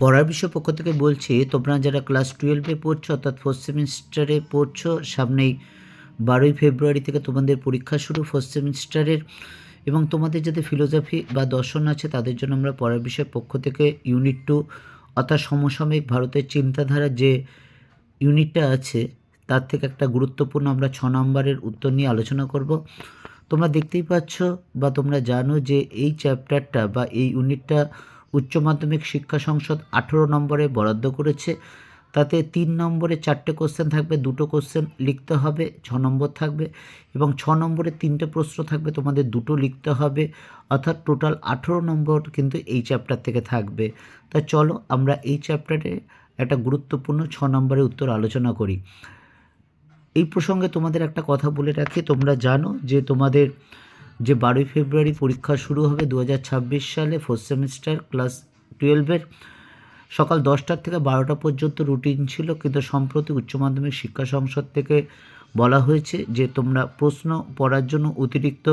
পড়ার বিষয় পক্ষ থেকে বলছি, তোমরা যারা ক্লাস টুয়েলভে পড়ছো, অর্থাৎ ফার্স্ট সেমিস্টারে পড়ছো, সামনেই বারোই ফেব্রুয়ারি থেকে তোমাদের পরীক্ষা শুরু ফার্স্ট সেমিস্টারের এবং তোমাদের যাদের ফিলোসফি বা দর্শন আছে, তাদের জন্য আমরা পড়ার বিষয় পক্ষ থেকে ইউনিট টু অর্থাৎ সমসাময়িক ভারতের চিন্তাধারা যে ইউনিটটা আছে, তার থেকে একটা গুরুত্বপূর্ণ আমরা ছ নম্বরের উত্তর নিয়ে আলোচনা করব। তোমরা দেখতেই পাচ্ছ বা তোমরা জানো যে এই চ্যাপ্টারটা বা এই ইউনিটটা উচ্চ মাধ্যমিক শিক্ষা সংসদ আঠেরো নম্বরে বরাদ্দ করেছে। তাতে তিন নম্বরে চারটে কোশ্চেন থাকবে, দুটো কোশ্চেন লিখতে হবে, ছ নম্বর থাকবে এবং ছ নম্বরে তিনটে প্রশ্ন থাকবে, তোমাদের দুটো লিখতে হবে। অর্থাৎ টোটাল আঠেরো নম্বর কিন্তু এই চ্যাপ্টার থেকে থাকবে। তা চলো আমরা এই চ্যাপ্টারে একটা গুরুত্বপূর্ণ ছ নম্বরের উত্তর আলোচনা করি। এই প্রসঙ্গে তোমাদের একটা কথা বলে রাখি, তোমরা জানো যে তোমাদের যে বারোই ফেব্রুয়ারি পরীক্ষা শুরু হবে দু হাজার ছাব্বিশ সালে ফোর্থ সেমিস্টার ক্লাস টুয়েলভের সকাল দশটার থেকে বারোটা পর্যন্ত রুটিন ছিল, কিন্তু সম্প্রতি উচ্চ মাধ্যমিক শিক্ষা সংসদ থেকে বলা হয়েছে যে তোমরা প্রশ্ন পড়ার জন্য অতিরিক্ত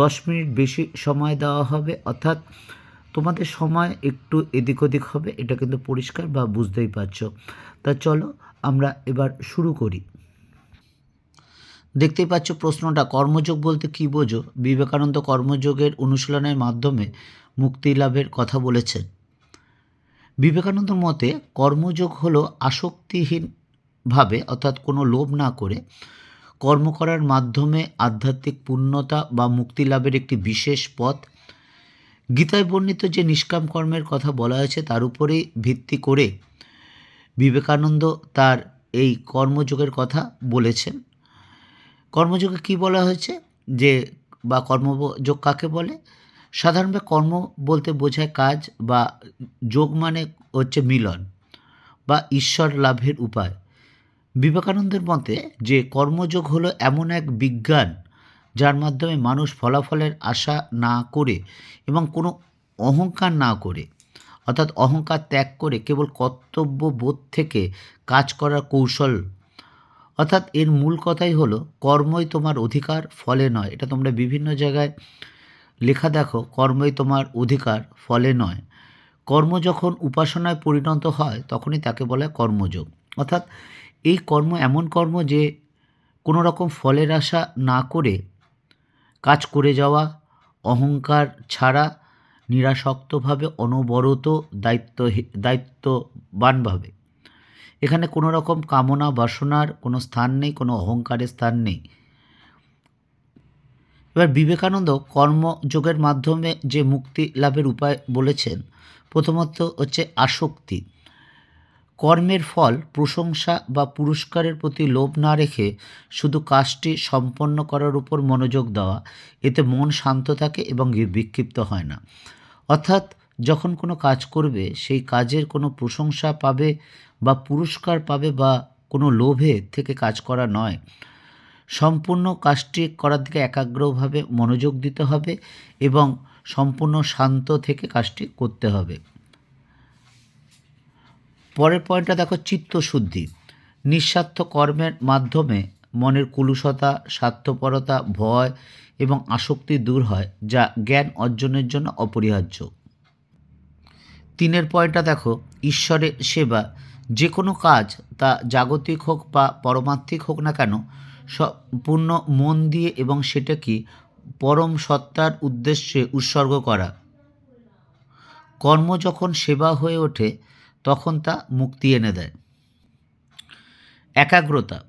দশ মিনিট বেশি সময় দেওয়া হবে, অর্থাৎ তোমাদের সময় একটু এদিক ওদিক হবে, এটা কিন্তু পরিষ্কার বা বুঝতেই পারছ। তা চলো আমরা এবার শুরু করি। দেখতেই পাচ্ছ প্রশ্নটা, কর্মযোগ বলতে কী বোঝো? বিবেকানন্দ কর্মযোগের অনুশীলনের মাধ্যমে মুক্তি লাভের কথা বলেছেন। বিবেকানন্দর মতে কর্মযোগ হলো আসক্তিহীনভাবে, অর্থাৎ কোনো লোভ না করে, কর্ম করার মাধ্যমে আধ্যাত্মিক পূর্ণতা বা মুক্তি লাভের একটি বিশেষ পথ। গীতায় বর্ণিত যে নিষ্কাম কর্মের কথা বলা হয়েছে, তার উপরেই ভিত্তি করে বিবেকানন্দ তার এই কর্মযোগের কথা বলেছেন। কর্মযোগে কি বলা হয়েছে? যে বা কর্মযোগ কাকে বলে? সাধারণভাবে কর্ম বলতে বোঝায় কাজ বা যোগ মানে হচ্ছে মিলন বা ঈশ্বর লাভের উপায়। বিবেকানন্দের মতে যে কর্মযোগ হলো এমন এক বিজ্ঞান যার মাধ্যমে মানুষ ফলাফলের আশা না করে এবং কোনো অহংকার না করে, অর্থাৎ অহংকার ত্যাগ করে কেবল কর্তব্য বোধ থেকে কাজ করার কৌশল অর্থাৎ এর মূল কথাই হলো, কর্মই তোমার অধিকার, ফলে নয়। এটা তোমরা বিভিন্ন জায়গায় লেখা দেখো, কর্মই তোমার অধিকার, ফলে নয়। কর্ম যখন উপাসনায় পরিণত হয়, তখনই তাকে বলে কর্মযোগ। অর্থাৎ এই কর্ম এমন কর্ম যে কোনো রকম ফলের আশা না করে কাজ করে যাওয়া, অহংকার ছাড়া, নিরাসক্তভাবে, অনবরত দায়িত্ব দায়িত্ববানভাবে। এখানে কোনো রকম কামনা, বাসনার কোনো স্থান নেই, কোনো অহংকারের স্থান নেই। এবার বিবেকানন্দ কর্মযোগের মাধ্যমে যে মুক্তি লাভের উপায় বলেছেন, প্রথমত হচ্ছে আসক্তি। কর্মের ফল প্রশংসা বা পুরস্কারের প্রতি লোভ না রেখে শুধু কাজটি সম্পন্ন করার উপর মনোযোগ দেওয়া, এতে মন শান্ত থাকে এবং বিক্ষিপ্ত হয় না। অর্থাৎ যখন কোনো কাজ করবে, সেই কাজের কোনো প্রশংসা পাবে বা পুরস্কার পাবে বা কোনো লোভে থেকে কাজ করা নয়। সম্পূর্ণ কাজটি করার দিকে একাগ্রভাবে মনোযোগ দিতে হবে এবং সম্পূর্ণ শান্ত থেকে কাজটি করতে হবে। পরের পয়েন্টটা দেখো চিত্তশুদ্ধি। নিঃস্বার্থ কর্মের মাধ্যমে মনের কুলুষতা, স্বার্থপরতা, ভয় এবং আসক্তি দূর হয়, যা জ্ঞান অর্জনের জন্য অপরিহার্য। তিনের পয়েন্টটা দেখো, ঈশ্বরের সেবা। যে কোনো কাজ, তা জাগতিক হোক বা পরমাত্মিক হোক না কেন, সম্পূর্ণ মন দিয়ে এবং সেটা কি পরম সত্তার উদ্দেশ্যে উৎসর্গ করা। কর্ম যখন সেবা হয়ে ওঠে, তখন তা মুক্তি এনে দেয়। একাগ্রতা।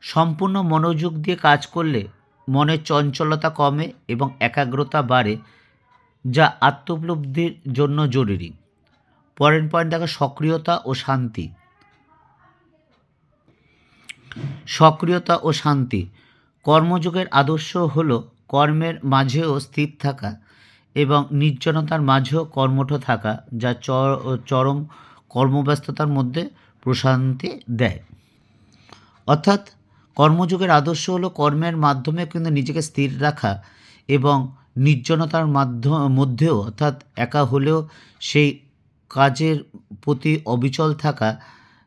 সম্পূর্ণ মনোযোগ দিয়ে কাজ করলে মনের চঞ্চলতা কমে এবং একাগ্রতা বাড়ে, যা আত্মোপলব্ধির জন্য জরুরি। পরের পয়েন্ট দেখো সক্রিয়তা ও শান্তি। সক্রিয়তা ও শান্তি। কর্মযোগের আদর্শ হল কর্মের মাঝেও স্থির থাকা এবং নির্জনতার মাঝেও কর্মঠ থাকা, যা চরম কর্মব্যস্ততার মধ্যে প্রশান্তি দেয়। অর্থাৎ কর্মযোগের আদর্শ হলো কর্মের মাধ্যমে কিন্তু নিজেকে স্থির রাখা এবং নির্জনতার মাধ্যম মধ্যেও, অর্থাৎ একা হলেও সেই কাজের প্রতি অবিচল থাকা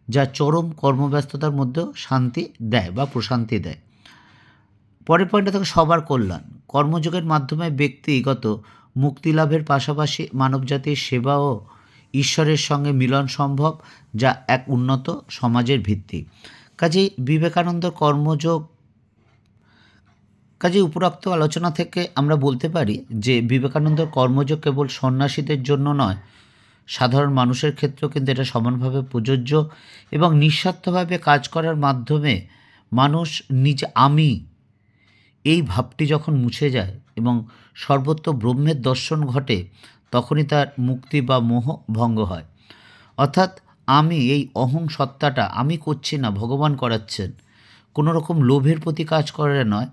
যা চরম কর্মব্যস্ততার মধ্যেও শান্তি দেয় বা প্রশান্তি দেয়। পরের পয়েন্টটা থাকে সবার কল্যাণ। কর্মযোগের মাধ্যমে ব্যক্তিগত মুক্তি লাভের পাশাপাশি মানবজাতির সেবা ও ঈশ্বরের সঙ্গে মিলন সম্ভব, যা এক উন্নত সমাজের ভিত্তি। কাজেই বিবেকানন্দ কর্মযোগ কাজে উপরোক্ত আলোচনা থেকে আমরা বলতে পারি যে বিবেকানন্দ কর্মযোগ কেবল সন্ন্যাসীদের জন্য নয় সাধারণ মানুষের ক্ষেত্রেও কিন্তু এটা সমানভাবে প্রযোজ্য এবং নিঃস্বার্থভাবে কাজ করার মাধ্যমে মানুষ নিজ আমি এই ভাবটি যখন মুছে যায় এবং সর্বত্র ব্রহ্মের দর্শন ঘটে, তখনই তার মুক্তি বা মোহ ভঙ্গ হয়। অর্থাৎ আমি এই অহং সত্তাটা আমি করছি না, ভগবান করাচ্ছেন। কোনো রকম লোভের প্রতি কাজ করে নয়,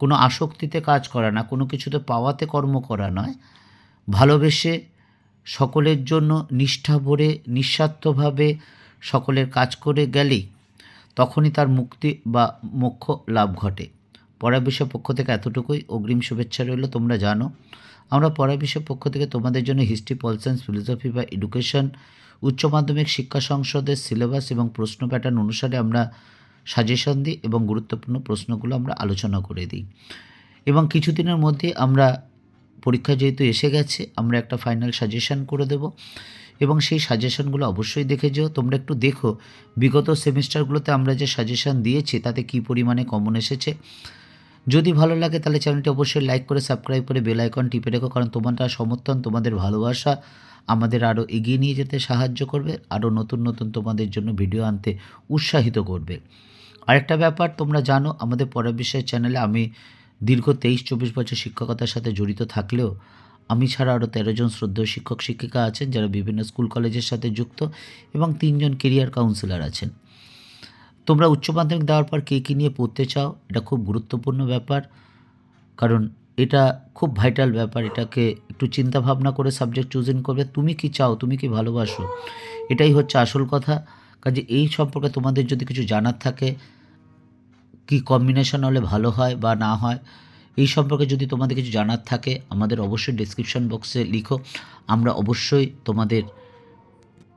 কোনো আসক্তিতে কাজ করা না, কোনো কিছুতে পাওয়াতে কর্ম করা নয়। ভালোবেসে সকলের জন্য নিষ্ঠা ভরে, নিঃস্বার্থভাবে সকলের কাজ করে গেলেই তখনই তার মুক্তি বা মোক্ষ লাভ ঘটে। পড়া বিষয় পক্ষ থেকে এতটুকুই। অগ্রিম শুভেচ্ছা রইল, তোমরা জানো। আমরা পড়া বিষয় পক্ষ থেকে তোমাদের জন্য হিস্ট্রি পল সায়েন্স, ফিলোসফি বা এডুকেশন, উচ্চ মাধ্যমিক শিক্ষা সংসদের সিলেবাস এবং প্রশ্ন প্যাটার্ন অনুসারে আমরা সাজেশন দিই এবং গুরুত্বপূর্ণ প্রশ্নগুলো আমরা আলোচনা করে দিই। এবং কিছুদিনের মধ্যে আমরা পরীক্ষা যেহেতু এসে গেছে, আমরা একটা ফাইনাল সাজেশন করে দেব। এবং সেই সাজেশনগুলো অবশ্যই দেখে যেও। তোমরা একটু দেখো, বিগত সেমিস্টারগুলোতে আমরা যে সাজেশন দিয়েছি, তাতে কী পরিমাণে কমন এসেছে। যদি ভালো লাগে, তাহলে চ্যানেলটি অবশ্যই লাইক করে সাবস্ক্রাইব করে বেল আইকন টিপে রেখো, কারণ তোমাদের সমর্থন, তোমাদের ভালোবাসা আমাদের আরও এগিয়ে নিয়ে যেতে সাহায্য করবে আরও নতুন নতুন তোমাদের জন্য ভিডিও আনতে উৎসাহিত করবে। আরেকটা ব্যাপার তোমরা জানো, আমাদের পরের বিষয়ের চ্যানেলে আমি দীর্ঘ তেইশ চব্বিশ বছর শিক্ষকতার সাথে জড়িত থাকলেও আমি ছাড়া আরও তেরো জন শ্রদ্ধেয় শিক্ষক, শিক্ষিকা আছেন যারা বিভিন্ন স্কুল, কলেজের সাথে যুক্ত এবং তিনজন কেরিয়ার কাউন্সিলর আছেন। তোমরা উচ্চ মাধ্যমিক দেওয়ার পর কে কী নিয়ে পড়তে চাও? এটা খুব গুরুত্বপূর্ণ ব্যাপার, কারণ এটা খুব ভাইটাল ব্যাপার। এটাকে একটু চিন্তা ভাবনা করে সাবজেক্ট চুজিং করবে। তুমি কি চাও? তুমি কি ভালোবাসো? এটাই হচ্ছে আসল কথা। কাজে এই সম্পর্কে তোমাদের যদি কিছু জানার থাকে কি কম্বিনেশন হলে ভালো হয় বা না হয়, এই সম্পর্কে যদি তোমাদের কিছু জানার থাকে, আমাদের অবশ্যই ডিসক্রিপশন বক্সে লিখো। আমরা অবশ্যই তোমাদের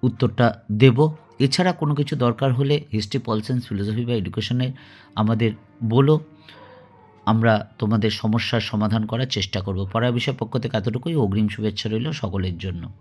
উত্তরটা দেব। এছাড়া কোনো কিছু দরকার হলে হিস্ট্রি পল সায়েন্স ফিলোসফি বা এডুকেশনে আমাদের বলো। আমরা তোমাদের সমস্যার সমাধান করার চেষ্টা করব। পড়ার বিষয় পক্ষ থেকে এতটুকুই। অগ্রিম শুভেচ্ছা রইল সকলের জন্য।